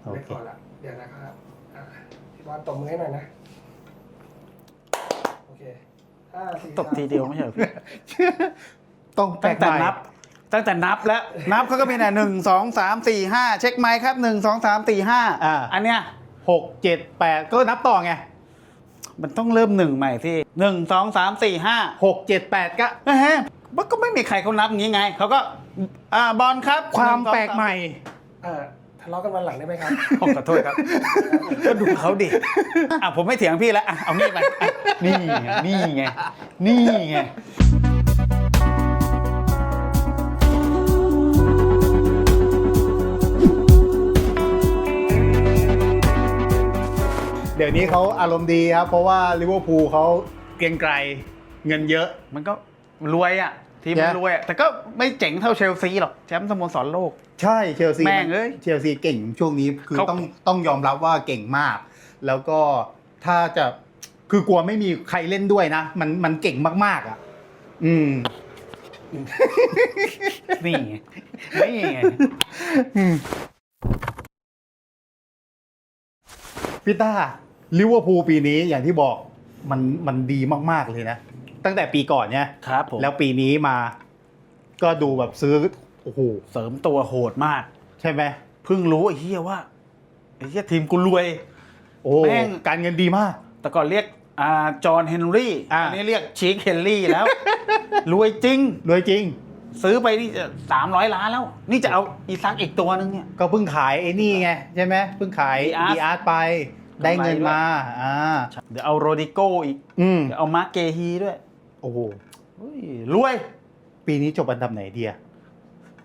โอไม่เคพอละเดี๋ยวนะครับอะพี่บอลตบมือให้หน่อยนะ โอเคห้าสี่ตบทีเดียวไม่ใช่เหรอพี่ต้องแปลตั้กงแต่ใหม่นับ ตั้งแต่นับแล้ว นับเขาก็มีแต่หนึ่งสองสามสี่ห้าเช็คไมค์ครับหนึ่งสองสามสี่ห้าอ่า อันเนี้ยหกเจ็ดแปดก็นับต่อไงมันต้องเริ่มหนึ่งใหม่ที่หนึ่งสองสามสี่ห้าหกเจ็ดแปดก็ เฮ้ยมันก็ไม่มีใครเขานับอย่างนี้ไงเขาก็อ่าบอลครับความหนึ่งสองแปลกใหม่ เอ่อทะเลาะกันวันหลังได้ไหมครับขอขอโทษครับ ก็ดูเขาดิอะผมไม่เถียงพี่แล้วอะเอามีดไปอะนี่ไงนี่ไงนี่ไงเดี๋ยวนี้เขาอารมณ์ดีครับ เพราะว่าลิเวอร์พูลเขาเกรียงไกรเงินเยอะ มันก็รวยอะ ทีมมันเนี่ยรวยอะแต่ก็ไม่เจ๋งเท่าเชลซีหรอกแชมป์สโมสรโลก ใช่เชลซีแม่งเอ้ยเชลซีเก่งช่วงนี้คือเขา ต้องต้องยอมรับว่าเก่งมาก แล้วก็ถ้าจะคือกลัวไม่มีใครเล่นด้วยนะ มันมันเก่งมากๆอะ อืม นี่ไงนี่ไงพี่ต้าลิเวอร์พูลปีนี้อย่างที่บอกมันมันดีมากๆเลยนะ ตั้งแต่ปีก่อนเนี่ยครับผมแล้วปีนี้มา ก็ดูแบบซื้อโอ้โหเสริมตัวโหดมาก ใช่ไหมเพิ่งรู้ไอ้เหี้ยว่าไอ้เหี้ยทีมกูรวย โอ้แม่ง การเงินดีมาก แต่ก่อนเรียกอ่าจอห์นเฮนรี่อ่า อันนี้เรียกชีคเฮนรี่แล้ว รวยจริง รวยจริง ซื้อไปนี่สามร้อยล้านแล้ว นี่จะเอาอีซักอีกตัวนึงเนี่ย ก็เพิ่งขายไอ้นี่ไง ใช่ไหมเพิ่งขาย Diaz ดีอาร์ตไปได้เงินมาอ่าเดี๋ยวเอาโรดิโก้อีก อืม เดี๋ยวเอามาร์กเกฮีด้วย โอ้โหเฮ้ยรวย ปีนี้จบอันดับไหนดีอะ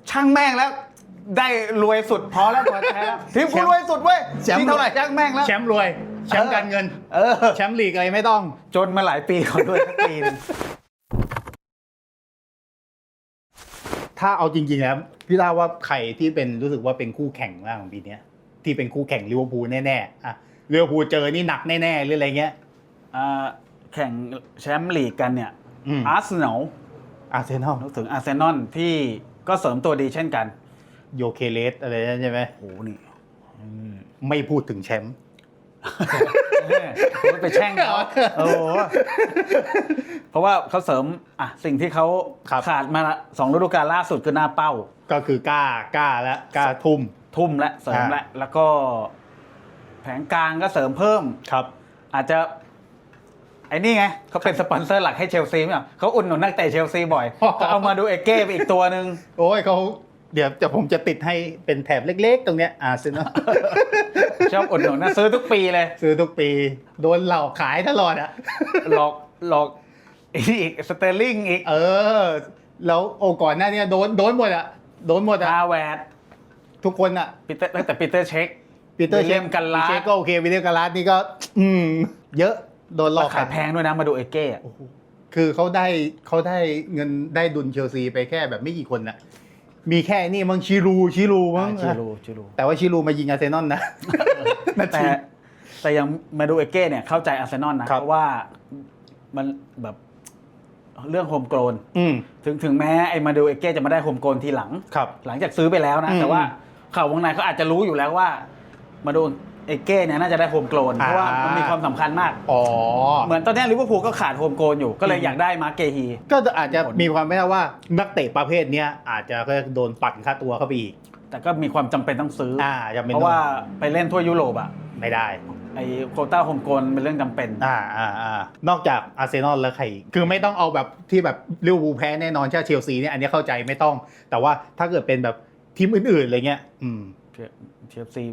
ช่างแม่งแล้ว ได้รวยสุดพอแล้วพอแท้แล้วทีมกูรวยสุดเว้ยแชมป์ ที่เท่าไหร่ช่างแม่งแล้ว แชมป์รวย แชมป์การเงิน เออ แชมป์ลีกอะไรไม่ต้อง จนมาหลายปีขอด้วยสักปีหนึงถ้าเอาจริงๆแล้วพี่ต้าว่าใครที่เป็นรู้สึกว่าเป็นคู่แข่งบ้างของปีเนี้ยที่เป็นคู่แข่งลิเวอร์พูลแน่ๆอะลิเวอร์พูลเจอนี่หนักแน่ๆหรืออะไรเงี้ย อ่าแข่งแชมป์ลีกกันเนี่ย อืม อาร์เซนอลอาร์เซนอลนึกถึงอาร์เซนอลที่ก็เสริมตัวดีเช่นกันโยเคเลสอะไรนั่นใช่ไหมโอ้โหนี่อืมไม่พูดถึงแชมป์ ผมไปแช่งเขาโอ้โหเพราะว่าเขาเสริมอะสิ่งที่เขาครับ ขาดมาสองฤดูกาลล่าสุดคือหน้าเป้า ก็คือกล้ากล้าและกล้าทุ่ม ทุ่มและเสริมและแล้วก็แผงกลางก็เสริมเพิ่ม ครับ อาจจะไอ้นี่ไงเขาเป็นสปอนเซอร์หลักให้เชลซีไหมอะเขาอุ่นหนุนนักเตะเชลซีบ่อยก็เอามาดูเอเก้ไปอีกตัวหนึ่งโอ้ยเขาเดี๋ยวจะผมจะติดให้เป็นแถบเล็กๆ ตรงเนี้ยอาร์เซนอลชอบอุดหนุนนะซื้อทุกปีเลย ซื้อทุกปี โดนเหล่าขายตลอดอะหลอกหลอกอีกสเตอร์ลิงอีก เออ แล้วโอ้ก่อนหน้าเนี้โดนโดนหมดอะโดนหมดอะฮาแวร์ดทุกคนอะปีเตอร์ตั้งแต่ปีเตอร์เช็คปีเตอร์วิลเลียมกันลาสเชคก็โอเควิลเลียมกันลาสนี่ก็ อืม เยอะ โดนหลอกขายแพงด้วยนะมาดูเอเก้อะโอ้โหคือเขาได้เขาได้เงินได้ดุลเชลซีไปแค่แบบไม่กี่คนน่ะมีแค่นี่มั้งชิรูชิรูมั้งอ่าชิรูชิรูแต่ว่าชิรูมายิงอาร์เซนอลนะนาแต่ทีแต่ยังมาดูเอเก้เนี่ยเข้าใจอาร์เซนอลนะครับเพราะว่ามันแบบเรื่องโฮมโกลนอืมถึงถึงแม้ไอ้มาดูเอเก้จะมาได้โฮมโกลนทีหลังครับหลังจากซื้อไปแล้วนะอืมแต่ว่าข่าววงในเขาอาจจะรู้อยู่แล้วว่ามาดู เอเก้เนี่ยน่าจะได้โฮมโกลนเพราะว่าอ่ามัมันมีความสำคัญมาก อ๋อ เหมือนตอนเนี้ยลิเวอร์พูลก็ขาดโฮมโกลนอยู่ก็เลยอืมอยากได้มาร์คเกฮี ก็อาจจะมีความไม่ได้ว่านักเตะประเภทเนี้ยอาจจะก็โดนปั่นค่าตัวเข้าไปอีก แต่ก็มีความจำเป็นต้องซื้อออ่าจะเป็นเพราะว่าไปเล่นทั่วยุโรปอะไม่ได้ ไอ้โควต้าโฮมโกลนเป็นเรื่องจำเป็น อ่าอ่าอ่านอกจากอาร์เซนอลแล้วใครอีกคือไม่ต้องเอาแบบที่แบบลิเวอร์พูลแพ้แน่นอนใช่เชลซีเนี่ยอันนี้เข้าใจไม่ต้อง แต่ว่าถ้าเกิดเป็นแบบทีมอื่นๆอะไรเงี้ย อืม เชลซี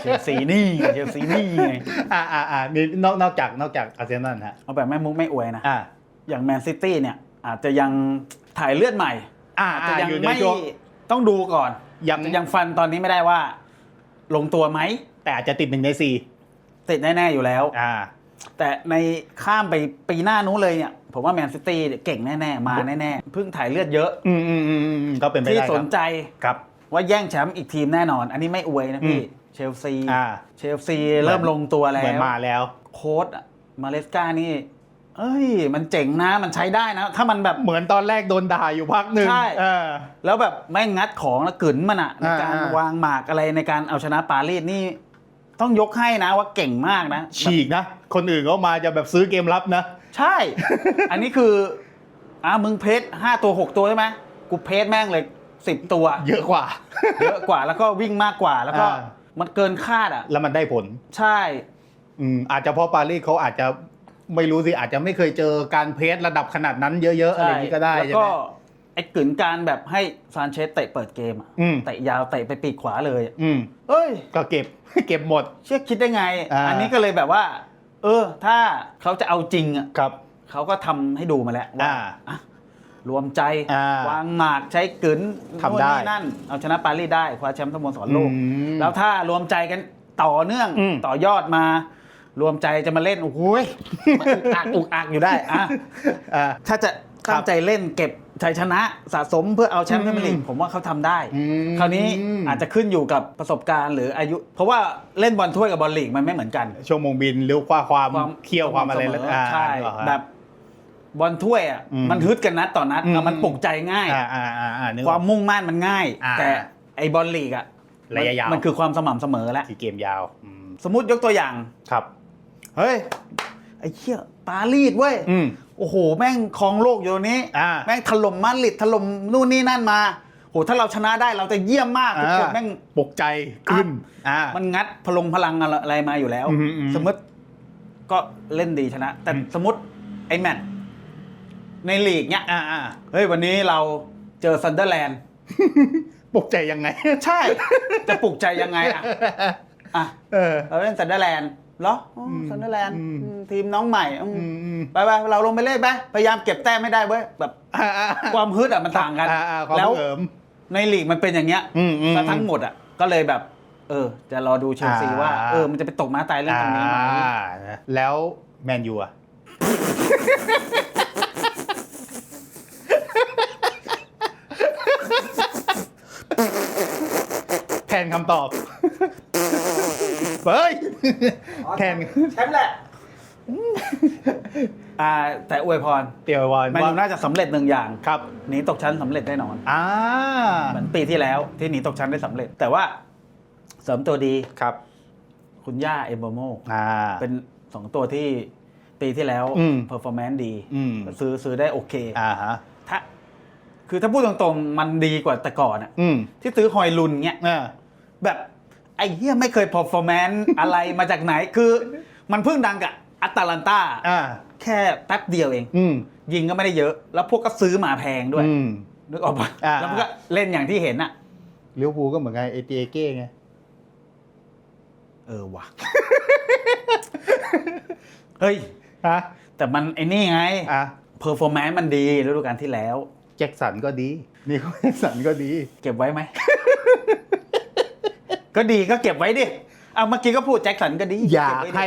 เชลซีนี่ไงเชลซีนี่ไงอ่าอ่าอ่ามีนอกนอกจากนอกจากอาร์เซนอลฮะเอาแบบแม่มุกไม่อวยนะอ่าอย่างแมนซิตี้เนี่ย อาจจะยังถ่ายเลือดใหม่ อ่าอาจอ่าจะยังอยู่ในไม่ช่วงต้องดูก่อนยังอาจจะยังฟันตอนนี้ไม่ได้ว่า ลงตัวไหม แต่อาจจะติดหนึ่งในสี่ติดแน่ ๆ อยู่แล้ว อ่า แต่ในข้ามไปปีหน้านู้นเลยเนี่ย ผมว่าแมนซิตี้เก่งแน่ ๆ มาแน่ ๆ เพิ่งถ่ายเลือดเยอะ อืมอืมอืมอืมก็เป็นไปที่ได้คสรันบใจครับ ว่าแย่งแชมป์อีกทีมแน่นอน อันนี้ไม่อวยนะพี่อืมเชลซีอ่าเชลซีเริ่มลงตัวแล้เหมือนวมาแล้ว โค้ดอะมาเลสกานี่เอเอ้ย มันเจ๋งนะมันใช้ได้นะ ถ้ามันแบบเหมือนตอนแรกโดนด่าอยู่พักหนึ่งใช่เออแล้วแบบไม่งัดของแล้วกลืนมันอะในการอ่าๆวางหมากอะไรในการเอาชนะปารีสนี่ ต้องยกให้นะว่าเก่งมากนะ ฉีกนะ คนอื่นเขามาจะแบบซื้อเกมรับนะ ใช่ อันนี้คืออ่ามึงเพจห้าตัวหกตัวใช่ไหมกูเพจแม่งเลย สิบตัว เยอะกว่า เยอะกว่าแล้วก็วิ่งมากกว่าแล้วก็อ่า มันเกินคาดอะ แล้วมันได้ผล ใช่ อืมอาจจะเพราะปารีสเขาอาจจะไม่รู้สิอาจจะไม่เคยเจอการเพสระดับขนาดนั้นเยอะ ๆ อะไรอย่างนี้ก็ได้แล้วใช่ก็ไหมไอ้กลืนการแบบให้ซานเชสเตะเปิดเกมอะอืม เตะยาวเตะไปปีกขวาเลยอะอืม เอ้ย ก็เก็บ เก็บหมด เชื่อคิดได้ไง อ่า อันนี้ก็เลยแบบว่า เออ ถ้าเขาจะเอาจริงอะครับ เขาก็ทำให้ดูมาแล้วว่าอ่า อะ รวมใจอ่าวางหมากใช้กลืนทำได้นู่นนี่นั่น เอาชนะปารีสได้คว้าแชมป์สโมสรโลก อืมแล้วถ้ารวมใจกันต่อเนื่องอืม ต่อยอดมา รวมใจจะมาเล่นโอ้โหยมันอุกอักอุกอักอยู่ได้อะ อ่า ถ้าจะตั้งใจเล่นเก็บชัยชนะสะสมเพื่อเอาแชมป์พรีเมียร์ลีกอืมผมว่าเขาทำได้ อืมคราวนี้อาจจะขึ้นอยู่กับประสบการณ์หรืออายุ เพราะว่าเล่นบอลถ้วยกับบอลลีกมันไม่เหมือนกันชั่วโมงบินหรือว่าความความเคี่ยวความอะไรสแล้วม่ำเสมอ่าใช่นึกออกแบบ บอลถ้วยอะอืมมันฮึดกันนัดต่อนัดอืม อะมันปลุกใจง่าย อ่าอ่าอ่าอ่านึกคออวากมมุ่งมั่นมันง่าย อ่าแต่ไอ้บอลลีกอะระยะยาว มันคือความสม่ำเสมอแล้ว ที่เกมยาวอืมสมมติยกตัวอย่าง ครับ เฮ้ย ไอ้เชี่ยปารีสเว้ย อืม โอ้โห แม่งครองโลกอยู่นี้ อ่าแม่งถล่มมาดริดถล่มนู่นนี่นั่นมาโหถ้าเราชนะได้เราจะเยี่ยมมากทุกคนอ่า แม่ง ปลุกใจขึ้น อ่า มันงัดพลงพลังอะไรมาอยู่แล้ว อืมอืมสมมติก็เล่นดีชนะ แต่อืม สมมติไอ้แมตช์ ในลีกเนี้ยอ่าอ่าเฮ้ยวันนี้เราเจอซันเดอร์แลนด์ ปลุกใจยังไง ใช่ จะปลุกใจยังไงอะอะเออ เราเล่นซันเดอร์แลนด์เหรออ๋ออมซันเดอร์แลนด์อืม อืมทีมน้องใหม่อืมอืมอืมไปไปเราลงไปเล่นไปพยายามเก็บแต้มไม่ได้เว้ยแบบอ่าอ่าความฮึดอะมันต่างกัน อ่าอ่าความแล้วเสริมในลีกมันเป็นอย่างเงี้ย อืมอืม ซะทั้งหมดอะก็เลยแบบ เออ จะรอดูเชลซีอ่า ว่า เออ มันจะไปตกมาตายเรื่องตรงนี้ไหมอ่าแล้วแมนยูอะแทนคำตอบ เฮ้ย แทน แชมป์แหละ อ่าแต่อวยพรเตียววอนแมนยูน่าจะสำเร็จหนึ่งอย่างครับ หนีตกชั้นสำเร็จแน่นอน อ่า เหมือนปีที่แล้วที่หนีตกชั้นได้สำเร็จ แต่ว่าเสริมตัวดีครับ คุณย่าเอมโบโมอ่า เป็นสองตัวที่ปีที่แล้วอืมเพอร์ฟอร์แมนซ์ดีอืม ซื้อซื้อได้โอเค อ่าฮะ ถ้า คือถ้าพูดตรงๆ มันดีกว่าแต่ก่อนอะอืมที่ซื้อฮอยลุนเงี้ย อ่า แบบไอ้เหี้ยไม่เคย performance อะไรมาจากไหนคือมันเพิ่งดังกับอัตแลนตาอ่า แค่แป๊บเดียวเอง อืม ยิงก็ไม่ได้เยอะ แล้วพวกก็ซื้อมาแพงด้วยอืม นึกออกปะอ่า แล้วมันก็เล่นอย่างที่เห็นอะลิเวอร์พูลก็เหมือนกันเอเจเก้ไง เออว่ะ เฮ้ย ฮะ แต่มันไอ้นี่ไง อะ performance มันดีฤดูกาลที่แล้ว แจ็คสันก็ดี นี่เขาแจ็คสันก็ดี เก็บไว้ไหม ก็ดีก็เก็บไว้ดิเอาเมื่อกี้ก็พูดแจ็คสันก็ดีอยากเบไว้ดิ ให้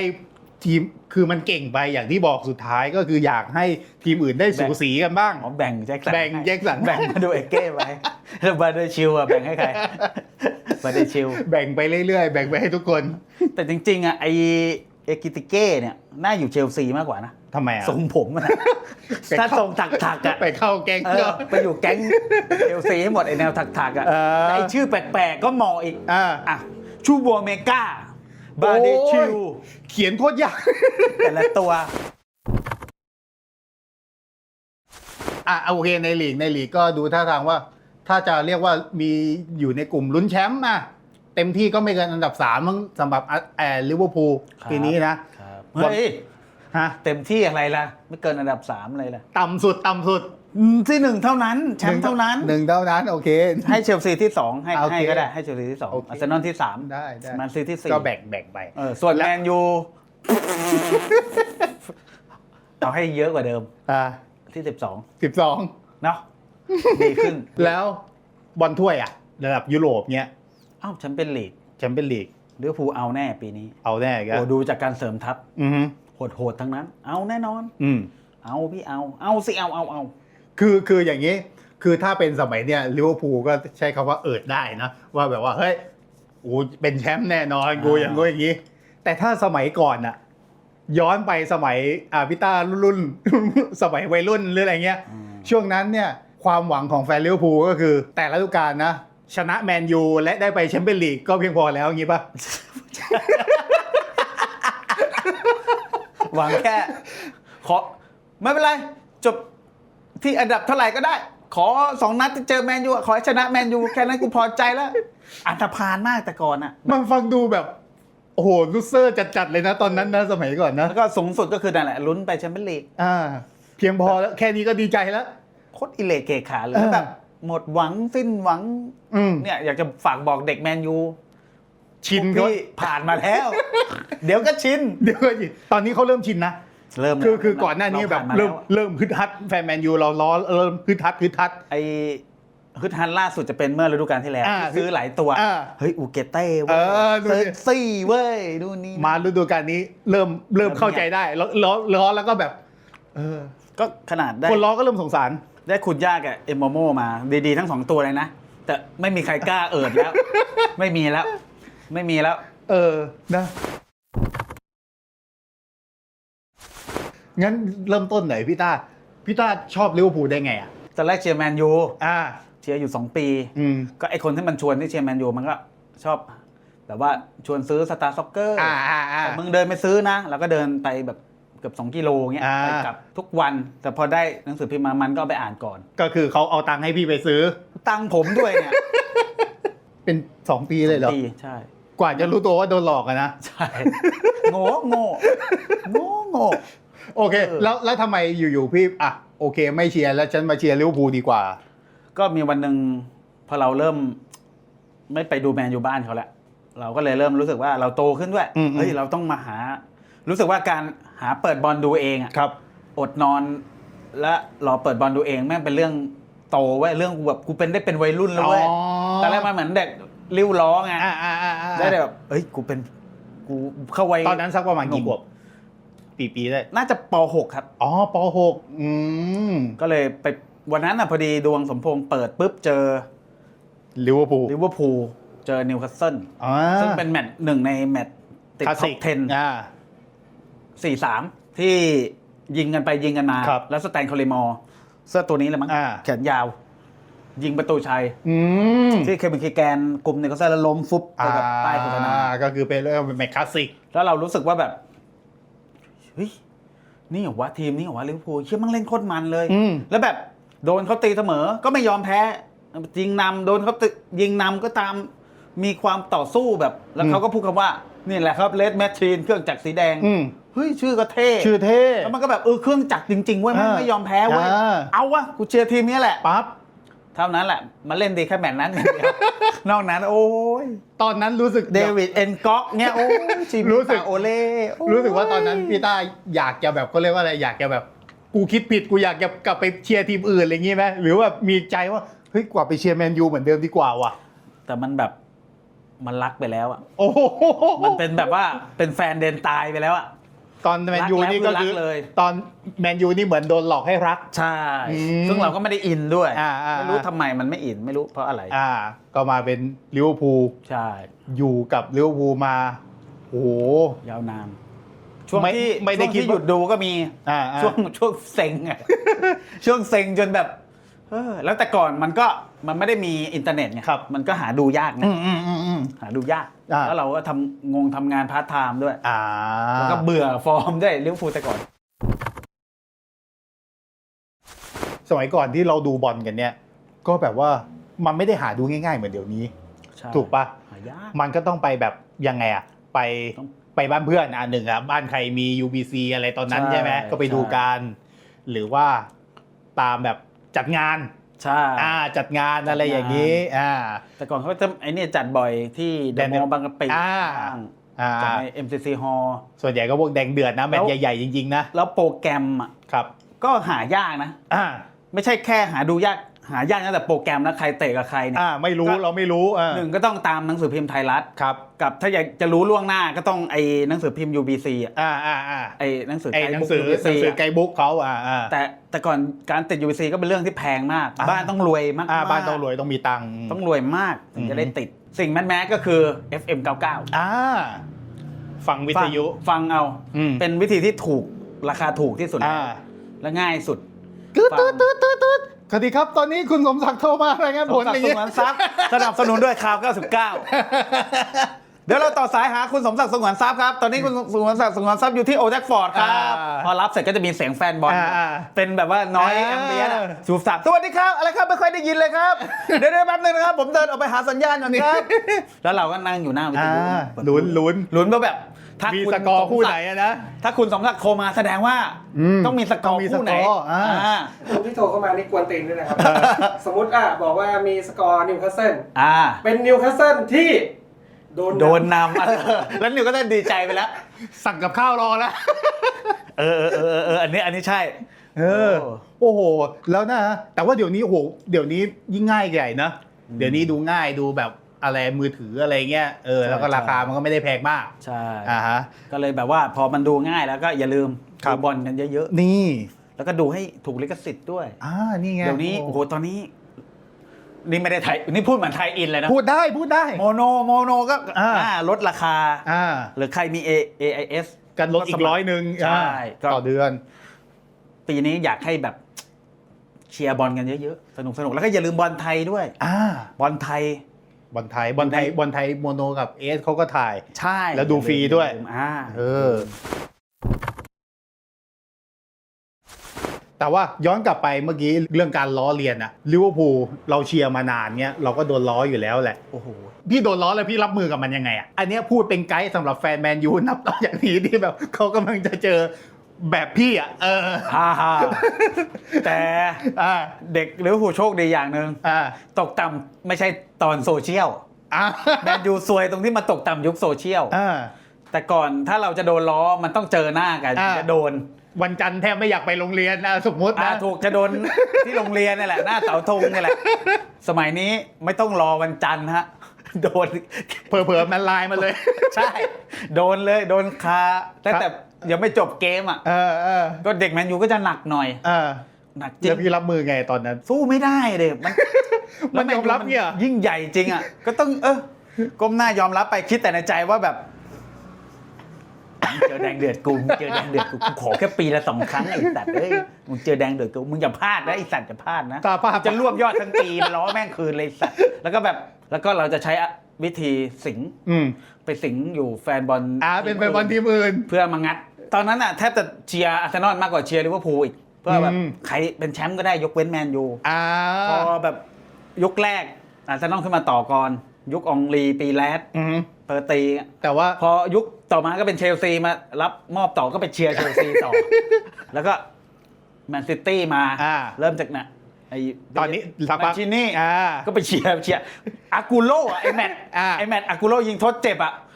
ทีมคือมันเก่งไปอย่างที่บอกสุดท้ายก็คืออยากให้ทีมอื่นได้สูสีกันบ้าง อ๋อแบ่งแจ็คสันแบ่งให้แจ็คสัน แบ่งมาดูเอเก้ไว้แล้วบาเดชิลอะแบ่งให้ใครบาเดชิลแบ่งไปเรื่อยๆ แบ่งไปให้ทุกคน แต่จริงๆอะไอเอกิติเก้เนี่ยน่าอยู่เชลซีมากกว่านะ ทำไมอะทรงผมอะนะไปถ้าเข้าทรงถักๆอะไปเข้าแก๊งเอก็อไปอยู่แก๊งเชลซีให้หมดไอแนวถักๆอะเออ แต่ไอชื่อแปลกๆก็เหมาะอีกอ่า อะชูบัวเมกาบาเดชิลโอ้ย เขียนโคตรยาก แต่ละตัว อะโอเคในลีกในลีกก็ดูท่าทางว่า ถ้าจะเรียกว่ามีอยู่ในกลุ่มลุ้นแชมป์นะเต็มที่ก็ไม่เกินอันดับสามมั้งสำหรับแอร์ลิเวอร์พูลครับ ปีนี้นะเฮ้ย ฮะเต็มที่อะไรล่ะ ไม่เกินอันดับสามอะไรล่ะต่ำสุดต่ำสุดอืมที่หนึ่งเท่านั้นแชมป์เท่านั้น หนึ่งเท่านั้นโอเค ให้เชลซีที่สองให้โอเคให้ก็ได้ให้เชลซีที่สองโอเค อาร์เซนอลที่สามได้ได้แมนซีที่สี่ก็แบ่งแบ่งไป เออส่วนแล้แมวนยูเอาให้เยอะกว่าเดิมอ่าที่สิบสองสิบสองเนาะดีขึ้นแล้วบอลถ้วยอะ ระดับยุโรปเนี้ยอ้าวแชมเปี้ยนลีกแชมเปี้ยนลีกลิเวอร์พูลเอาแน่ปีนี้เอาแน่กันโอ้ดูจากการเสริมทัพ อือฮึ โหดๆทั้งนั้น เอาแน่นอน อืมเอาพี่เอา เอาสิเอาเอาเอาคือคืออย่างนี้ คือถ้าเป็นสมัยเนี้ยลิเวอร์พูลก็ใช้คำว่าเอิดได้นะ ว่าแบบว่าเฮ้ยกูเป็นแชมป์แน่นอนกูอย่างกูอย่างนี้ แต่ถ้าสมัยก่อนอะย้อนไปสมัยอ่าพิต้ารุ่นสมัยวัยรุ่นหรืออะไรเงี้ย ช่วงนั้นเนี่ยความหวังของแฟนลิเวอร์พูลก็คือ แต่ละฤดูกาลนะ ชนะแมนยูและได้ไปแชมเปี้ยนลีกก็เพียงพอแล้วอย่างงี้ป่ะ หวังแค่ ขอไม่เป็นไร จบที่อันดับเท่าไหร่ก็ได้ ขอสองนัดที่เจอแมนยูอะขอให้ชนะแมนยูแค่นั้นกูพอใจแล้ว อันธพาลมากแต่ก่อนอะมันฟังดูแบบ โอ้โหลูเซอร์จัดๆเลยนะตอนนั้นนะสมัยก่อนนะแล้วก็สูงสุดก็คือนั่นแหละลุ้นไปแชมเปี้ยนลีกอ่า เพียงพอแล้วแค่นี้ก็ดีใจแล้ว โคตรอิเลเกขาเลยเออแล้วแบบหมดหวังสิ้นหวัง อืม เนี่ยอยากจะฝากบอกเด็กแมนยู ชินพวกก็พี่ผ่านมาแล้ว เดี๋ยวก็ชิน เดี๋ยวก่อนสิตอนนี้เขาเริ่มชินนะ เริ่มคือคือก่อนหน้านี้แบบผ่เริ่มาแล้วเริ่มฮึดฮัดแฟนแมนยูเราล้อเริ่มฮึดฮัดฮึดฮัด ไอฮึดฮันล่าสุดจะเป็นเมื่อฤดูกาลที่แล้วอ่าที่ซื้อหลายตัว อ่าเฮ้ยอูเกเต้เอเว้ยอดูเซดิอร์ซี่เว้ยดูนี่มาฤดูกาลนี้เริ่มเริ่มเข้าใจได้แล้วล้อล้อแล้วก็แบบ เออ ก็ขนาดได้ คนล้อก็เริ่มสงสาร ได้คุณยากกับเอมโมโมมา ดีๆ ทั้งสองตัวเลยนะ แต่ไม่มีใครกล้าเอิดแล้ว ไม่มีแล้ว ไม่มีแล้ว เออนะ งั้นเริ่มต้นไหนพี่ต้าพี่ต้าชอบลิเวอร์พูลได้ไงอะ ตอนแรกเชียร์แมนยูอ่า เชียร์อยู่สองปี อืม ก็ไอคนที่มันชวนที่เชียร์แมนยูมันก็ชอบ แบบว่าชวนซื้อสตาร์ซ็อกเกอร์อ่าอ่าอ่าแต่มึงเดินไปซื้อนะ แล้วก็เดินไปแบบเกือบ2กิโลเงี้ยอ่า ไปกลับทุกวัน แต่พอได้หนังสือพิมพ์มามันก็เอาไปอ่านก่อน ก็คือเขาเอาตังค์ให้พี่ไปซื้อ ตังค์ผมด้วยเนี่ยเป็นสองปีเลยเหรอ ปีใช่ กว่าจะรู้ตัวว่าโดนหลอกอะนะ ใช่โง่โง่โง่โง่โอเคเออแล้วแล้วทำไมอยู่ๆพี่อะโอเค ไม่เชียร์แล้วฉันมาเชียร์ลิเวอร์พูลดีกว่า ก็มีวันหนึ่งพอเราเริ่ม ไม่ไปดูแมนยูบ้านเขาแล้วเราก็เลยเริ่มรู้สึกว่าเราโตขึ้นด้วยอืมอืมเฮ้ยเราต้องมาหา รู้สึกว่าการหาเปิดบอลดูเองอะครับ อดนอน และรอเปิดบอลดูเองแม่งเป็นเรื่องโตเว้ยเรื่องกูแบบกูเป็นได้เป็นวัยรุ่นแล้วเว้ยอ๋อ ตอนแรกมันเหมือนเด็ก ริ้วล้อไงอ่าอ่าอ่าอ่าได้แบบเอ้ยกูเป็นกูเข้าวัยตอนนั้นสักประมาณกี่หขนุ่วบปีปีได้ น่าจะป .6 ครับ อ๋อปหกอืมก็เลยไปวันนั้นอะพอดีดวงสมพงษ์เปิดปุ๊บเจอลิเวอร์พูลลิเวอร์พูลเจอนิวคาสเซิลอ่าซึ่งเป็นแมตช์หนึ่งในแมตช์ติดคลาสท็อสิปก10อ่าสี่สามที่ยิงกันไปยิงกันมาครับแล้วสแตนคอลิมอร์เสื้อตัวนี้เลยมั้งอ่าแขนยาว ยิงประตูชัย อืมที่เควินคีแกนกลุ่มนิวคาสเซิลแล้วล้มฟุบไปกับป้ายโฆษณาอ่ก็คือเป็นเรื่องเป็นแมตช์คลาสสิก แล้วเรารู้สึกว่าแบบเฮ้ยนี่เหรอวะทีมนี่เหรอวะลิเวอร์พูลเชื่อมันเล่นโคตรมันเลย อืม แล้วแบบโดนเขาตีเสมอก็ไม่ยอมแพ้ยิงนำโดนเขาตียิงนำก็ตามมีความต่อสู้แบบ แล้วเขาก็พูดคำว่านี่แหละครับเลดแมชชีนเครื่องจักรสีแดงอืม เฮ้ยชื่อก็เท่ ชื่อเท่ แล้วมันก็แบบเออเครื่องจักรจริงๆเว้ยมันอ่าไม่ยอมแพ้เว้ยอ่า เอาวะกูเชียร์ทีมนี้แหละ ปั๊บ เท่านั้นแหละมาเล่นดีแค่แมตช์นั้นอย่างเดียวนอกนั้น โอ้ยตอนนั้นรู้สึกเดวิดเอ็นก๊อกเนี่ยโอ้ยชีวิตรู้สึก โอเล่โอ้ยรู้สึกว่าตอนนั้นพี่ต้าอยากจะแบบก็เรียกว่าอะไรอยากจะแบบกูคิดผิดกูอยากจะกลับไปเชียร์ทีมอื่นอะไรอย่างงี้ไหมหรือว่ามีใจว่าเฮ้ยกว่าไปเชียร์แมนยูเหมือนเดิมดีกว่าว่ะแต่มันแบบมันรักไปแล้วอะ โอ้โห มันเป็นแบบว่าเป็นแฟนเดนตายไปแล้วอะ ตอนแมนยูนี่ก็รักแล้วคือรักเลย ตอนแมนยูนี่เหมือนโดนหลอกให้รัก ใช่ อืมซึ่งเราก็ไม่ได้อินด้วย อ่าอ่า ไม่รู้ทำไมมันไม่อิน ไม่รู้เพราะอะไร อ่า ก็มาเป็นลิเวอร์พูลใช่ อยู่กับลิเวอร์พูลมาโอ้โห ยาวนาน ช่วงไม่ที่ไม่ได้ช่วงคิดที่ว่า หยุดดูก็มี อ่าอ่า ช่วงช่วงเซ็งอะ ช่วงเซ็งจนแบบ เออแล้วแต่ก่อนมันก็มันไม่ได้มีอินเทอร์เน็ตไงครับ มันก็หาดูยากไงอืมอืมอืมอืม หาดูยาก อ่า แล้วเราก็ทำงงทำงานพาร์ทไทม์ด้วย อ่าแล้วก็เบื่อฟอร์มด้วยลิเวอร์พูลแต่ก่อน สมัยก่อนที่เราดูบอลกันเนี่ย ก็แบบว่ามันไม่ได้หาดูง่าย ๆ เหมือนเดี๋ยวนี้ ใช่ถูกปะ หายาก มันก็ต้องไปแบบยังไงอะไปต้องไปบ้านเพื่อนอะหนึ่งอะบ้านใครมี UBC อะไรตอนนั้นใช่ใช่ไหมก็ไปดูใช่ กัน หรือว่าตามแบบ จัดงานใช่อ่าจัดงานอะไรจัดงานอย่างนี้อ่าแต่ก่อนเขาจะไอ้เนี่ยจัดบ่อยที่เดแดอะนมอลล์บางกะปิอ่าบ้างอ่าจัดใน MCC Hall ส่วนใหญ่ก็พวกแดงเดือดนะแมตช์แล้วใหญ่ๆจริงๆนะ แล้วโปรแกรมอะครับ ก็หายากนะอ่าไม่ใช่แค่หาดูยาก หายากนะแต่โปรแกรมแล้วใครเตะกับใครเนี่ยอ่าไม่รู้ก็เราไม่รู้อ่าหนึ่งก็ต้องตามหนังสือพิมพ์ไทยรัฐครับกับถ้าอยากจะรู้ล่วงหน้าก็ต้องไอ้หนังสือพิมพ์ UBC อะอ่าอ่าอ่าไอ้หนังสือไอ้ไกด์หนังบุ๊กสือ UBC หนังสืออะไกด์บุ๊กเขาอ่าอ่าแต่แต่ก่อนการติด UBC ก็เป็นเรื่องที่แพงมากอ่าบ้านต้องรวยมากอ่าๆบ้านต้องรวยต้องมีตังค์ต้องรวยมากถึงอืจะมได้ติด สิ่งแมสแมสก็คือ FM 99อ่าฟังวิทยุฟังเอาอืมเป็นวิธีที่ถูกราคาถูกที่สุดอ่าและง่ายสุดตืดฟัตืงดตืดตืดตืด สวัสดีครับ ตอนนี้คุณสมศักดิ์โทรมารายงานผลสมศักอะไรดิ์สเงี้งยวนทรัพย์สนับสนุนด้วยข่าว 99 เดี๋ยวเราต่อสายหาคุณสมศักดิ์สงวนทรัพย์ครับ ตอนนี้คุณสมศักดิ์สงวนทรัพย์อยู่ที่โอแจ็คฟอร์ดครับอ่าพอรับเสร็จก็จะมีเสียงแฟนบอลอ่าอ่าเป็นแบบว่าน้อยอ่าแอมเบียนสูบสับสวัสดีครับ อะไรครับ ไม่ค่อยได้ยินเลยครับเดี๋ยวเดี๋ยวแป๊บนึงนะครับ ผมเดินออกไปหาสัญญาณก่อนครับ แล้วเราก็นั่งอยู่หน้าวิทอ่ายุลุ้นลุ้นลุ้นว่าแบบ ถ้ามีคุณสกอร์สมคู่ศัไหนดิ์อะนะ ถ้าคุณสมศักดิ์โทรมาแสดงว่าอืมต้องมีสกอต้อร์งมีคู่ไหนสกอร์อ่า อ่าคนที่โทรเข้ามานี่กวนตีนด้วยนะครับ สมมติอะบอกว่ามีสกอร์นิวคาสเซิลอ่า เป็นนิวคาสเซิลที่ โดนโดนนำเออแล้วนิวก็ได้ดีใจไปแล้ว สั่งกับข้าวรอแล้ว เออเออเออเออเอออันนี้อันนี้ใช่ เออโอ้โห แล้วนะ แต่ว่าเดี๋ยวนี้โอ้โห เดี๋ยวนี้ยิ่งง่ายใหญ่นะ เดี๋ยวนี้ดูง่ายดูแบบ อะไรมือถืออะไรเงี้ยเออใช่แล้วก็ราคามันก็ไม่ได้แพงมากใช่อ่าฮะ ก็เลยแบบว่าพอมันดูง่ายแล้วก็อย่าลืมครัดูบ บอลกันเยอะนี่ ๆ แล้วก็ดูให้ถูกลิขสิทธิ์ด้วย อ่า นี่ไงเดี๋ยวนี้โอ้โหตอนนี้ นี่ไม่ได้ไทยนี่พูดเหมือนไทยอินเลยนะพูดได้พูดได้ โมโนโมโนก็อ่า อ่าลดราคา อ่า หรือใครมี A AIS กันลดอีกร้อยหนึ่งใช่อ่าก็ ต่อเดือน ปีนี้อยากให้แบบเชียร์บอลกันเยอะๆ สนุกสนุกแล้วก็อย่าลืมบอลไทยด้วย อ่า บอลไทย บอลไทยบอลไทยบอลไทยโมโนกับเอสเขาก็ถ่าย ใช่แล้วดูฟรีด้วยอ่าเออ แต่ว่าย้อนกลับไปเมื่อกี้เรื่องการล้อเลียนอะลิเวอร์พูลเราเชียร์มานานเนี้ยเราก็โดนล้ออยู่แล้วแหละโอ้โหพี่โดนล้อแล้วพี่รับมือกับมันยังไงอะอันเนี้ยพูดเป็นไกด์สำหรับแฟนแมนยูนับต่อจากนี้ที่แบบเขากำลังจะเจอ แบบพี่อะเออฮ่าฮ่าแต่อ่าเด็กลิเวอร์พูลโชคดีอย่างหนึ่งอ่าตกต่ำไม่ใช่ตอนโซเชียลอ่าแมนยูซวยตรงที่มาตกต่ำยุคโซเชียลอ่า แต่ก่อนถ้าเราจะโดนล้อมันต้องเจอหน้ากันอ่า จะโดนวันจันทร์แทบไม่อยากไปโรงเรียนนะสมมติอ่านะถูกจะโดนที่โรงเรียนนี่แหละหน้าเสาธงนี่แหละ สมัยนี้ไม่ต้องรอวันจันทร์ฮะโดน เผลอๆมันไลน์มาเลย ใช่ โดนเลยโดนคาแต่ครับแต่ ยังไม่จบเกมอะเออเออก็เด็กแมนยูก็จะหนักหน่อยเออหนักจริแล้วงพี่รับมือไงตอนนั้น สู้ไม่ได้เด็กมันมันยอมรับเนี่ยยิ่งใหญ่จริงอะก็ต้องเออก้มหน้ายอมรับไปคิดแต่ในใจว่าแบบมึงเจอแดงเดือดกูมึงเจอแดงเดือดกูกูขอแค่ปีละสองครั้งไอ้สัตว์เอ้ยมึงเจอแดงเดือดกูมึงอย่าพลาดนะไอ้สัตว์อย่าพลาดนะตาป้าจะรวบยอดทั้งปีล้อแม่งคืนเลยสัตว์แล้วก็แบบแล้วก็เราจะใช้วิธีสิงอืมไปสิงอยู่แฟนบอลอ่าเป็นแฟนบอลทีมอื่นเพื่อมางัด ตอนนั้นอะแทบจะเชียร์อาร์เซนอลมากกว่าเชียร์ลิเวอร์พูลอีกเพื่อแบบอืม ใครเป็นแชมป์ก็ได้ยกเว้นแมนยู อ่า พอแบบยุคแรกอาร์เซนอลขึ้นมาต่อก่อน ยุคอองลีปีแรดอืมเปอร์ตี แต่ว่า พอยุคต่อมาก็เป็นเชลซีมารับมอบต่อก็ไปเชียร์เชลซีต่อ แล้วก็แมนซิตี้มา อ่า เริ่มจากน่ะไอ้ตอนนี้สักแมพันกชินี่อ่า ก็ไปเชียร์เชียร์อากูโลอะไอแมตอ่า ไอแมตอากูโลยิงทดเจ็บอะอ่า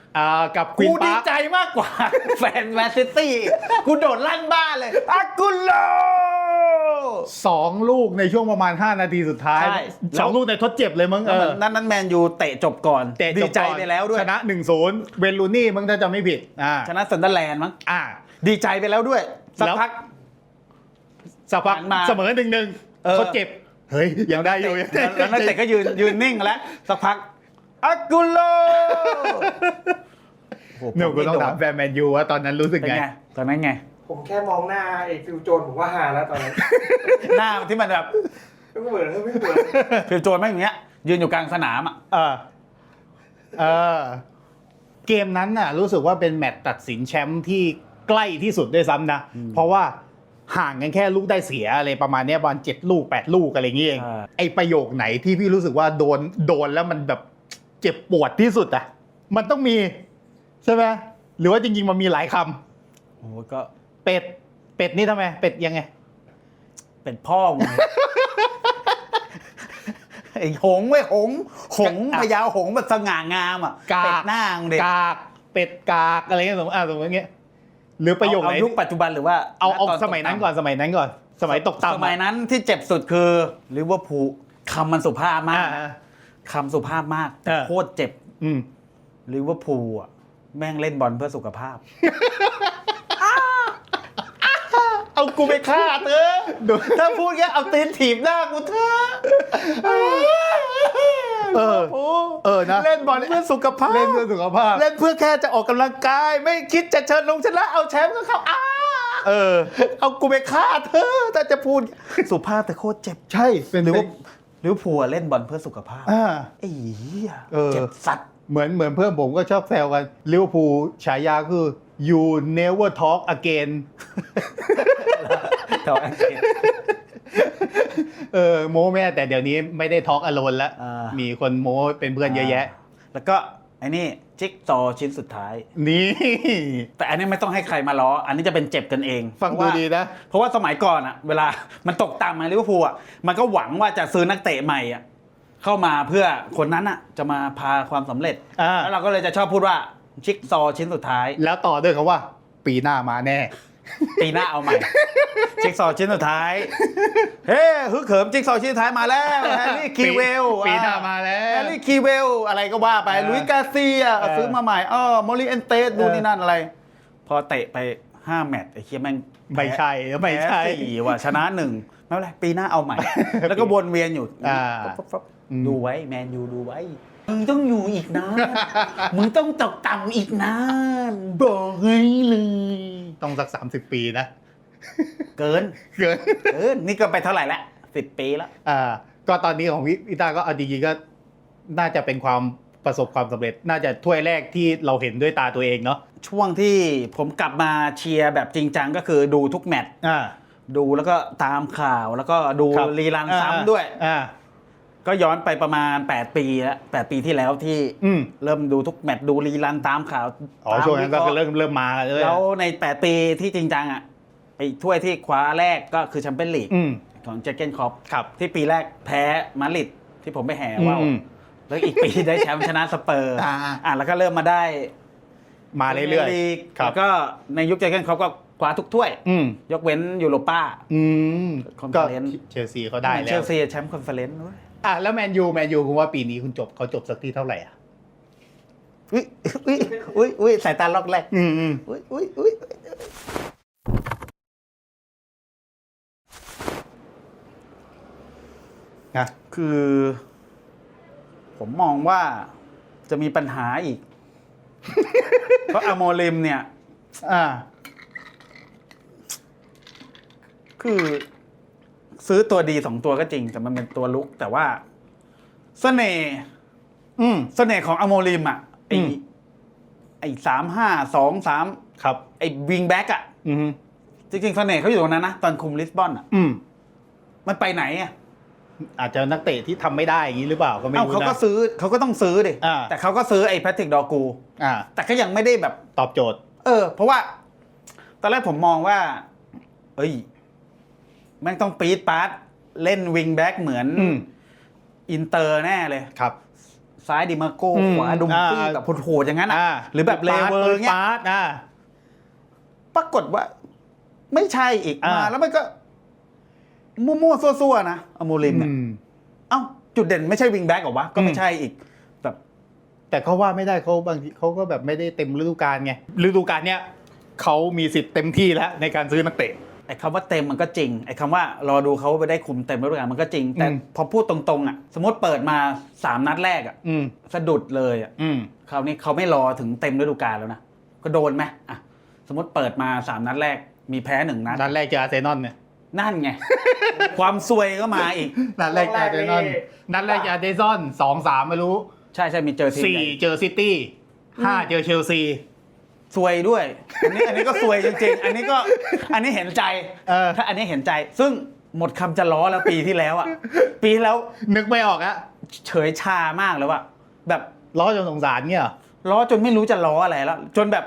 กับควีกูนดีปาร์คใจมากกว่า แฟนแมนซิตี้กูโดดลั่นบ้านเลยอากูโล สองลูกในช่วงประมาณ 5 นาทีสุดท้ายใช่ สองลูกในทดเจ็บเลยมั้งเออนั่นนั้นแมนยูเตะจบก่อนเตะดีจบใจก่อนไปแล้วด้วย ชนะ 1-0 เวนลูนี่มึงถ้าจำไม่ผิดอ่าชนะซันเดอร์แลนด์มั้งอ่า ดีใจไปแล้วด้วย สักแล้ว พัก สักพักหันมาเสมอหนึ่งหนึ่งเออ ทดเจ็บ เฮ้ย ยังได้อยู่ยังได้แล้วนักเตะก็ยืนยืนนิ่งแล้วสักพัก อากูโลโอ้โหนูก็ต้องถามผแฟนแมนยูว่าตอนนั้นรู้สึกเป็นไงไง ตอนนั้นไง ผมแค่มองหน้าไอ้ฟิวโจนผมว่าฮาแล้วตอนนั้น หน้าที่มันแบบไม่เหมือนไม่เหมือนฟิลโจนไม่อย่างเงี้ย ยืนอยู่กลางสนามอะเออเออเกมนั้นน่ะ รู้สึกว่าเป็นแมตช์ตัดสินแชมป์ที่ใกล้ที่สุดด้วยซ้ำนะ เพราะว่าห่างกันแค่ลูกได้เสียอะไรประมาณเนี้ยประมาณเจ็ดลูกแปดลูกอะไรอย่างเงี้ยเองใช่ไอประโยคไหนที่พี่รู้สึกว่าโดนโดนแล้วมันแบบเจ็บปวดที่สุดอะมันต้องมีใช่ไหมหรือว่าจริง ๆ มันมีหลายคำโอ้โหก็เป็ด เป็ดนี่ทำไม เป็ดยังไง เป็นพ่อมึง ไอ้หงส์เว้ยหงส์หงส์อะพญาหงส์แบบสง่างามอะกาก เป็ดหน้ามึงเด็กกากเป็ดกากอะไรเงี้ยสมมติอ่าสมมติอย่างเงี้ยหรือประโยคไหน เอายุคปัจจุบันหรือว่าเอาเอาณตสมัยนั้นก่อนสมัยนั้นก่อน สมัยตกต่ำสมัยนั้นที่เจ็บสุดคือลิเวอร์พูลคำมันสุภาพมาอ่าก อ่า คำสุภาพมาก เออ โคตรเจ็บอืม ลิเวอร์พูลอะ แม่งเล่นบอลเพื่อสุขภาพ เอากูไปฆ่าเธอดูถ้าพูดแค่เอาตีนถีบหน้ากูเถอะเออ โอ้เออนะ เล่นบอลเพื่อสุขภาพ เล่นเพื่อสุขภาพ เล่นเพื่อแค่จะออกกำลังกาย ไม่คิดจะเชิญลงชนะเอาแชมป์ก็เข้าอ้าเออ เอากูไปฆ่าเธอถ้าจะพูด สุภาพแต่โคตรเจ็บ ใช่ เป็นหรือเป็ว่า นหรือผัวเล่นบอลเพื่อสุขภาพอ่า ไอ้เหี้ยเออ เจ็บสัตว์เหมือนเหมือนเพื่อนผมก็ชอบแซวกันลิเวอร์พูลฉายาคือ you never talk again แต่ว่าเออโม้แม่แต่เดี๋ยวนี้ไม่ได้ทอล์กอโลนแล้ว อ่ามี มีคนโม้เป็นเพื่อนเยอะแยะ แล้วก็ ไอ้นี่จิ๊กซอว์ชิ้นสุดท้าย นี่ แต่อันนี้ไม่ต้องให้ใครมาล้อ อันนี้จะเป็นเจ็บกันเองฟังเพดูราะว่าดีนะ เพราะว่าสมัยก่อนอะเวลา มันตกต่ำมาลิเวอร์พูลอะมันก็หวังว่าจะซื้อนักเตะใหม่อะเข้ามาเพื่อคนนั้นอะจะมาพาความสำเร็จ อ่า แล้วเราก็เลยจะชอบพูดว่าจิ๊กซอว์ชิ้นสุดท้าย แล้วต่อด้วยคำว่า ปีหน้ามาแน่ ปีหน้าเอาใหม่ จิ๊กซอว์ชิ้นสุดท้าย เฮ้ฮึกเหิมจิ๊กซอว์ชิ้นสุดท้ายมาแล้วแฮร์รี่คีเวลปีหน้ามาแล้แฮวร์รี่คีเวลอะไรก็ว่าไปเออลุยส์กาเซียเออซื้อมาใหม่อ้อมอริเอนเตสดูเออนี่นั่นอะไร พอเตะไปห้าแมตช์ไอ้เคียแม่งไม่ใช่ไม่ใช่แพ้สี่ว่ะชนะหนึ่งไม่เป็นไรปีหน้าเอาใหม่ แล้วก็วนเวียนอยู่อ่าปั๊บปั๊บอืมดูไว้แมนยูดูไว้ มึงต้องอยู่อีกนาน มึงต้องตกต่ำอีกนาน บอกให้เลย ต้องสัก 30 ปีนะ เกิน เกิน เกิน นี่ก็ไปเท่าไหร่ละสิบปีแล้ว อ่า ก็ตอนนี้ของพี่พี่ตาก็เอาจริงๆก็น่าจะเป็นความประสบความสำเร็จ น่าจะถ้วยแรกที่เราเห็นด้วยตาตัวเองเนาะ ช่วงที่ผมกลับมาเชียร์แบบจริงจังก็คือดูทุกแมตช์ อ่า ดูแล้วก็ตามข่าวแล้วก็ดูครับรีรันซ้ำด้วย อ่า ก็ย้อนไปประมาณ 8 ปีแล้ว8ปีที่แล้วที่อืมเริ่มดูทุกแมตช์ดูรีรันตามข่าวอ๋อตามช่วงนั้นก็วิคราะห์เริ่มเริ่มมาเลย แล้วใน 8 ปีที่จริงจังอะไอ้ถ้วยที่คว้าแรกก็คือแชมเปี้ยนลีกอืมของเจเกนคอปครับที่ปีแรกแพ้มาดริดที่ผมไปแห่ว่าวอืม แล้วอีกปีได้แชมป์ชนะสเปอร์อ่า อะแล้วก็เริ่มมาได้ มาเรื่อย ลีกครับแล้วก็ในยุคเจเกนคอปก็คว้าทุกถ้วยๆอืมยกเว้นยูโรป้า อืม ก็ Conference เชลซีเขาได้แล้เชว ลซีแชมป์คอนเฟอเรนซ์ด้วย อะแล้วแมนยูแมนยูคุณว่าปีนี้คุณจบเขาจบสักที่เท่าไหร่อะอุ้ยอุ้ยอุ้ยอุ้ยสายตาล็อกแรกอืมอืมอุ้ยอุ้ยอุ้ยนะคือ ผมมองว่าจะมีปัญหาอีก เพราะอโมลิมเนี่ย อ่า คือ ซื้อตัวดีสองตัวก็จริง แต่มันเป็นตัวลุก แต่ว่าเสน่ห์อืมเสน่ห์ของอโมลิมอะไออืม ไอสามห้าสองสามครับ ไอวิงแบ็กอะ อืมจริงๆเสน่ห์เขาอยู่ตรงนั้นนะ ตอนคุมลิสบอนอะ อืมมันไปไหนอะอาจจะนักเตะที่ทำไม่ได้อย่างนี้หรือเปล่าก็ไม่เอ้ารู้เขาก็นะ ซื้อเขาก็ต้องซื้อดิอ่า แต่เขาก็ซื้อไอ้แพทริกดอร์กู อ่า แต่ก็ยังไม่ได้แบบ ตอบโจทย์ เออ เพราะว่า ตอนแรกผมมองว่า เอ้ย แม่งต้องปีดปาร์ตเล่นวิงแบ็กเหมือนอืมอินเตอร์แน่เลยครับ ซ้ายดิมาโก้อืมขวาดุมฟี่อ่าแบบโหดๆอย่างนั้นอ่าอะหรือแบบเลเวอร์เงี้ยปาร์ตอ่าปรากฏว่า ไม่ใช่อีกอ่ามมาแล้วมันก็ มั่วๆซั่วๆนะอโมลิมเนี่ยอืมเอ้าจุดเด่นไม่ใช่วิงแบ็กหรอวะก็ไม่อืมใช่อีกแบบ แต่เขาว่าไม่ได้เขาบางทีเขาก็แบบไม่ได้เต็มฤดูกาลไงฤดูกาลเนี้ยเขามีสิทธิ์เต็มที่แล้วในการซื้อนักเตะ ไอ้คำว่าเต็มมันก็จริงไอ้คำว่ารอดูเขาไปได้คุมเต็มฤดูกาลมันก็จริง แต่อืม พอพูดตรงๆอะสมมติเปิดมาสามนัดแรกอะอืมสะดุดเลยอะอืม คราวนี้เขาไม่รอถึงเต็มฤดูกาลแล้วนะก็โดนไหมอะสมมติเปิดมาสามนัดแรก มีแพ้หนึ่งนัด นัดแรกเจออาร์เซนอลเนี่ยนั่นไง ความซวยก็มาอีก นัดแรกเจออาร์เซนอลนัดแรกเจออาร์เซนอลสองสามไม่รู้ใช่ใช่มีเจอทีมสี่ใหญ่เจอซิตี้ห้าเจอเชลซี ซวยด้วย อันนี้อันนี้ก็ซวยจริงๆ อันนี้ก็อันนี้เห็นใจเออ ถ้าอันนี้เห็นใจ ซึ่งหมดคำจะล้อแล้วปีที่แล้วอะ ปีที่แล้วนึกไม่ออกอะเฉยชามากเลยว่ะแบบล้อจนสงสารเงี้ยเหรอล้อจนไม่รู้จะล้ออะไรแล้ว จนแบบ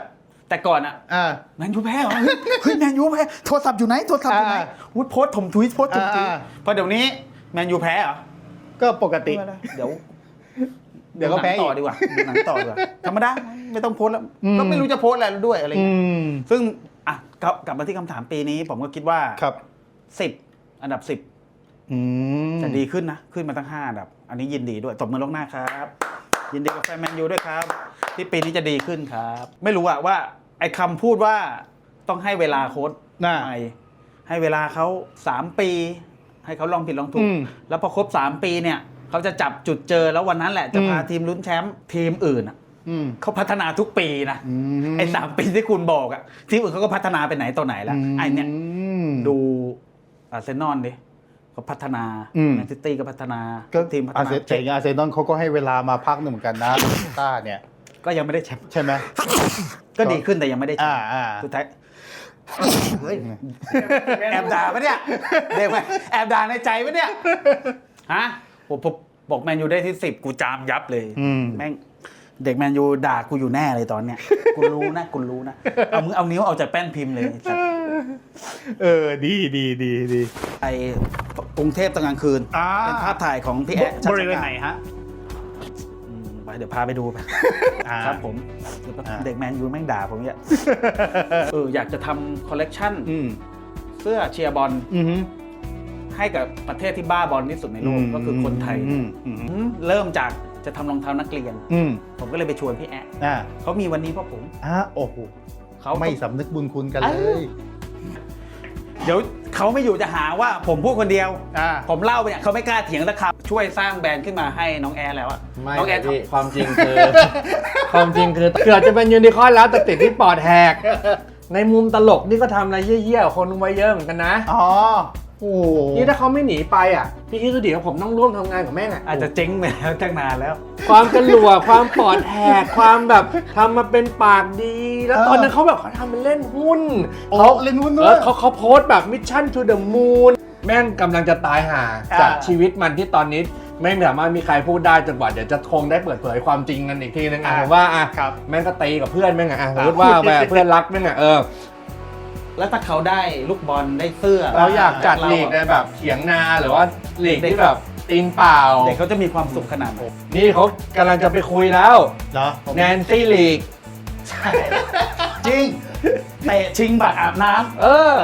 แต่ก่อนอะอ่าแมนยูแพ้เหรอเฮ้ยเฮ้ยแมนยูแพ้โทรศัพท์อยู่ไหนโทรศัพท์อยู่ไหนอ่าวุฒโพสต์ถมทวีตโพสต์ถมทวีตอ่า พอเดี๋ยวนี้แมนยูแพ้เหรอก็ปกติ เดี๋ยว เดี๋ยวก็แพ้ดูหนังต่ออีกดีกว่าดูหนังต่อดีกว่าธรรมดาไม่ต้องโพสต์แล้วอืมก็ไม่รู้จะโพสต์อะไรแล้วด้วยอะไรอืเงี้ยมซึ่งอะกลับกลับมาที่คำถามปีนี้ ผมก็คิดว่าครับสิบอันดับสิบอืมจะดีขึ้นนะ ขึ้นมาตั้งห้าอันดับ อันนี้ยินดีด้วยตบมือลวงหน้าครับ ยินดีกับแฟนแมนยูด้วยครับ ที่ปีนี้จะดีขึ้นครับ ไม่รู้อะว่า ไอ้คำพูดว่าต้องให้เวลาโค้ดน่าใหม่ให้เวลาเขาสามปี ให้เขาลองผิดลองถูอืกมแล้วพอครบสามปีเนี่ย เขาจะจับจุดเจอแล้ววันนั้นแหละจะพาอืมทีมลุ้นแชมป์ทีมอื่นอะอืมเขาพัฒนาทุกปีนะอืมไอ้สามปีที่คุณบอกอะทีมอื่นเขาก็พัฒนาไปไหนต่อไหนแล้วไอ้เนี่ยมดูอาร์เซนอลดิเขาพัฒนาอืมแมนซิตี้ก็พัฒนาก็ทีมพัฒอานาเซนเจ๋งอาร์เซนอลเขาก็ให้เวลามาพักหนึ่งเหมือนกันนะต้าเนี่ย ก็ยังไม่ได้แชมป์ใช่ไหมก็ดีขึ้นแต่ยังไม่ได้แชอ่ามป์อ่าสุดท้ายเฮ้ยแอบด่าปะเนี่ยเด็กไหมแอบด่าในใจปะเนี่ยฮะ ผมผมบอกแมนยูได้ที่สิบกูจามยับเลยอืม แม่งเด็กแมนยูด่ากูอยู่แน่เลยตอนเนี้ยกูรู้นะกูรู้นะเอามึงเอานิ้วเอาจากแป้นพิมพ์เลยไอ้สัตว์เออ ดีดีดีดีไอ้กรุงเทพตอนกลางคืน อ่าเป็นภาพถ่ายของพี่แอะชัดบริเวณสง่าไหนฮะ อืมไปเดี๋ยวพาไปดูไปอ่าครับผมเดี๋ยวอ่า เด็กแมนยูแม่งด่าผมเนี่ยเอออยากจะทำคอลเลกชันอืมเสื้อเชียร์บอล อืม ให้กับประเทศที่บ้าบอลที่สุดในโลกก็คือคนไทย อืมอืมอืมเริ่มจากจะทำรองเท้านักเรียน อืมผมก็เลยไปชวนพี่แอะอ่าเขามีวันนี้เพราะผมอ่าโอ้โหเขาไม่สำนึกบุญคุณกันเลเอ้ยยเดี๋ยวเขาไม่อยู่จะหาว่าผมพูดคนเดียว อ่า ผมเล่าไปเนี่ยเขาไม่กล้าเถียงสักคำช่วยสร้างแบรนด์ขึ้นมาให้น้องแอร์แล้วอะไม่น้องแอร์พี่ความจริงคือ ความจริงคือเกือบจะเป็นยูนิคอร์นแล้วแต่ติดที่ปอดแหก ในมุมตลกนี่ก็ทำอะไรเยี่ยๆกับคนไว้เยอะเหมือนกันนะ อ๋อ โอ้โหนี่ถ้าเขาไม่หนีไปอะ พี่คิดดูดิว่าผมต้องร่วมทำงานกับแม่งอะอาจจะเจ๊งไปแล้วตั้งนานแล้ว ความกระหลัวความปอดแหกความแบบทำมาเป็นปากดี แล้วตอนนั้นเขาแบบเขาทำเป็นเล่นหุ้นโอ้เขาเล่นหุ้นด้เอวยอเขาเขาโพสต์แบบมิชชั่น to the moon แม่งกำลังจะตายห่าอ่า จากชีวิตมันที่ตอนนี้ไม่สามารถมีใครพูดได้จนกว่าเดี๋ยวจะคงได้เปิดเผยความจริงกันอีกทีนึงอะผมว่าอะ ครับ แม่งก็ตีกับเพื่อนแม่งอะอะสมมติว่าแบบเพื่อนรักแม่งอะเออ แล้วถ้าเขาได้ลูกบอลได้เสื้อเราอยากจัดลีกในแบบเถียงนาหรือว่าลีกที่แบบตีนเปล่า เด็กเขาจะมีความสุขขนาดไหนนี่เขากำลังจะไปคุยแล้วเหรอแนนซี่ลีก จริงเตะชิงบัตรอาบน้ำเออ